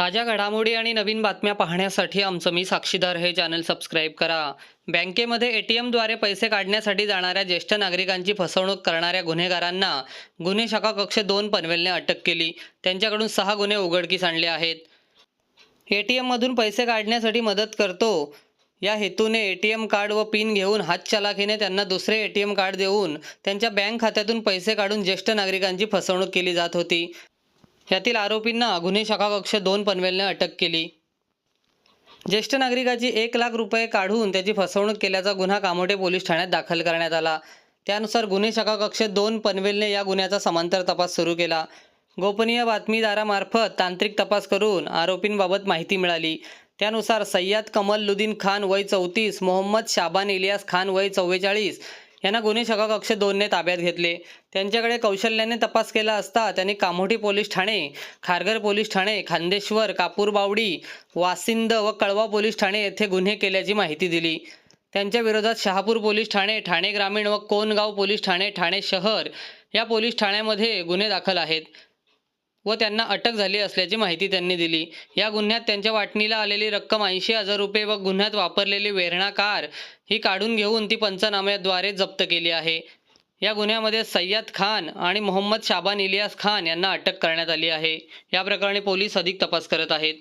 ताज्या घडामोडी आणि नवीन बातम्या पाहण्यासाठी आमचं मी साक्षीदार हे चॅनल सबस्क्राईब करा. बँकेमध्ये ए टी एमद्वारे पैसे काढण्यासाठी जाणाऱ्या ज्येष्ठ नागरिकांची फसवणूक करणाऱ्या गुन्हेगारांना गुन्हे शाखा कक्ष दोन पनवेलने अटक केली. त्यांच्याकडून सहा गुन्हे उघडकीस आणले आहेत. ए टी एममधून पैसे काढण्यासाठी मदत करतो. या हेतूने ए टी एम कार्ड व पिन घेऊन हातचलाखीने त्यांना दुसरे ए टी एम कार्ड देऊन त्यांच्या बँक खात्यातून पैसे काढून ज्येष्ठ नागरिकांची फसवणूक केली जात होती. यातील आरोपींना गुन्हे शाखा कक्ष दोन पनवेलने अटक केली. ज्येष्ठ नागरिकाची एक लाख रुपये काढून त्याची फसवणूक केल्याचा गुन्हा कामोटे पोलीस ठाण्यात दाखल करण्यात आला. त्यानुसार गुन्हे शाखा कक्ष दोन पनवेलने या गुन्ह्याचा समांतर तपास सुरू केला. गोपनीय बातमीदारामार्फत तांत्रिक तपास करून आरोपींबाबत माहिती मिळाली. त्यानुसार सय्यद कमलुद्दीन खान वय चौतीस मोहम्मद शाबान इलियास खान वय चव्वेचाळीस यांना गुन्हे शाखा कक्ष दोनने ताब्यात घेतले. त्यांच्याकडे कौशल्याने तपास केला असता त्यांनी कामोठी पोलीस ठाणे खारघर पोलीस ठाणे खांदेश्वर कापूरबावडी वासिंद व कळवा पोलीस ठाणे येथे गुन्हे केल्याची माहिती दिली. त्यांच्या विरोधात शहापूर पोलीस ठाणे ठाणे ग्रामीण व कोनगाव पोलीस ठाणे ठाणे शहर या पोलीस ठाण्यामध्ये गुन्हे दाखल आहेत. व त्यांना अटक झाली असल्याची माहिती त्यांनी दिली. या गुन्ह्यात त्यांच्या वाटणीला आलेली रक्कम ऐंशी हजार रुपये व गुन्ह्यात वापरलेली वेरणा कार ही काढून घेऊन ती पंचनाम्याद्वारे जप्त केली आहे. या गुन्ह्यामध्ये सय्यद खान आणि मोहम्मद शाबान इलियास खान यांना अटक करण्यात आली आहे. या प्रकरणी पोलीस अधिक तपास करत आहेत.